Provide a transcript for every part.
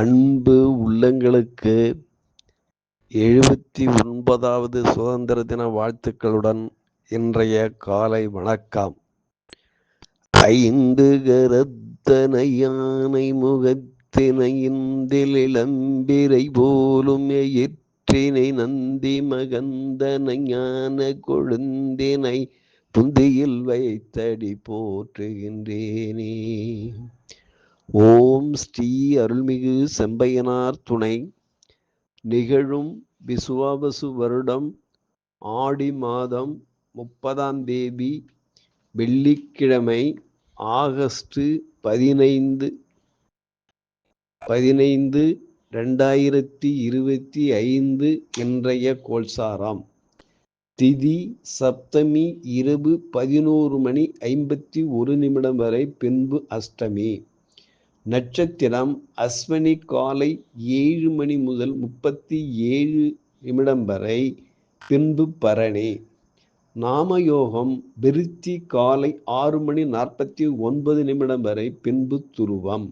அன்பு உள்ளங்களுக்கு எழுபத்தி ஒன்பதாவது சுதந்திர தின வாழ்த்துக்களுடன் இன்றைய காலை வணக்கம். ஐந்து கரத்தனை யானை முகத்தினை இளம்பிரை போலும் எயிற்றினை நந்தி மகந்தனை ஞான கொழுந்தினை புந்தியில் வைத்தடி போற்றுகின்றேனே. ஓம் ஸ்ரீ அருள்மிகு செம்பையனார் துணை. நிகழும் விசுவாபசு வருடம் ஆடி மாதம் முப்பதாம் தேதி வெள்ளிக்கிழமை ஆகஸ்ட் பதினைந்து பதினைந்து ரெண்டாயிரத்தி இருபத்தி ஐந்து இன்றைய கோல்சாராம் திதி சப்தமி இரவு பதினோரு மணி ஐம்பத்தி ஒரு நிமிடம் வரை பின்பு அஷ்டமி. நட்சத்திரம் அஸ்வனி காலை ஏழு மணி முதல் முப்பத்தி ஏழு நிமிடம் வரை பின்பு பரணி. நாமயோகம் விருத்தி காலை ஆறு மணி நாற்பத்தி ஒன்பது நிமிடம் வரை பின்பு துருவம்.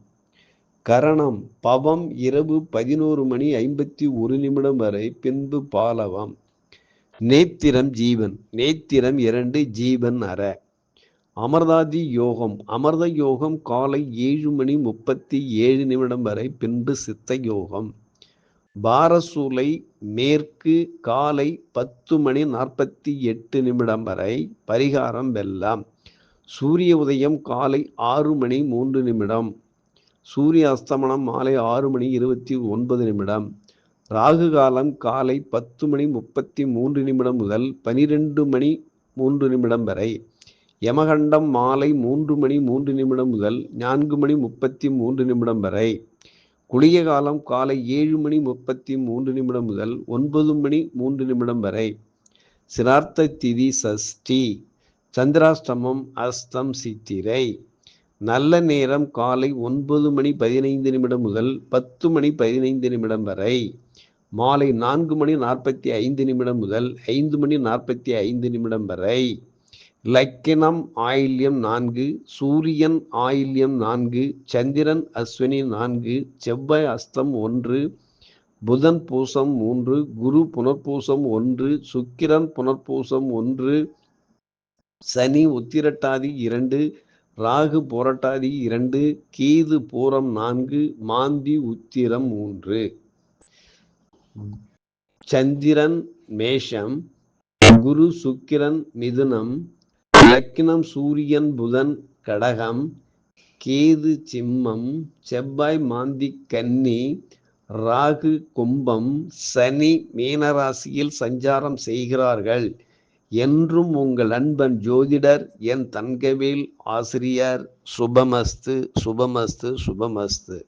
கரணம் பவம் இரவு பதினோரு மணி ஐம்பத்தி ஒரு நிமிடம் வரை பின்பு பாலவம். நேத்திரம் ஜீவன் நேத்திரம் இரண்டு ஜீவன் அற. அமர்தாதி யோகம். அமர்த யோகம் காலை ஏழு மணி முப்பத்தி ஏழு நிமிடம் வரை பின்பு சித்த யோகம். பாரசூலை மேற்கு காலை பத்து மணி நாற்பத்தி எட்டு நிமிடம் வரை பரிகாரம் வெல்லாம். சூரிய உதயம் காலை ஆறு மணி மூன்று நிமிடம். சூரிய அஸ்தமனம் மாலை ஆறு மணி இருபத்தி ஒன்பது நிமிடம். ராகு காலம் காலை பத்து மணி முப்பத்தி மூன்று நிமிடம் முதல் பனிரெண்டு மணி மூன்று நிமிடம் வரை யமகண்டம் மாலை மூன்று மணி மூன்று நிமிடம் முதல் நான்கு மணி முப்பத்தி மூன்று நிமிடம் வரை. குளிய காலம் காலை ஏழு மணி முப்பத்தி மூன்று நிமிடம் முதல் ஒன்பது மணி மூன்று நிமிடம் வரை. சிரார்த்த திதி சஷ்டி சந்திராஷ்டமம் அஸ்தம் சித்திரை. நல்ல நேரம் காலை ஒன்பது மணி பதினைந்து நிமிடம் முதல் பத்து மணி பதினைந்து நிமிடம் வரை. மாலை நான்கு மணி நாற்பத்தி ஐந்து நிமிடம் முதல் ஐந்து மணி நாற்பத்தி ஐந்து நிமிடம் வரை. லக்கினம் ஆயில்யம் நான்கு சூரியன் ஆயில்யம் நான்கு சந்திரன் அஸ்வினி நான்கு செவ்வாய் அஸ்தம் ஒன்று புதன் பூசம் மூன்று குரு புனர்பூசம் ஒன்று சுக்கிரன் புனர்பூசம் ஒன்று சனி உத்திரட்டாதி இரண்டு ராகு போரட்டாதி இரண்டு கீது பூரம் நான்கு மாந்தி உத்திரம் மூன்று. சந்திரன் மேஷம் குரு சுக்கிரன் மிதுனம் லக்னம் சூரியன் புதன் கடகம் கேது சிம்மம் செவ்வாய் மாந்தி கன்னி ராகு கும்பம் சனி மீனராசியில் சஞ்சாரம் செய்கிறார்கள். என்றும் உங்கள் அன்பன் ஜோதிடர் என் தங்கவேல் ஆசிரியர் சுபமஸ்து சுபமஸ்து சுபமஸ்து.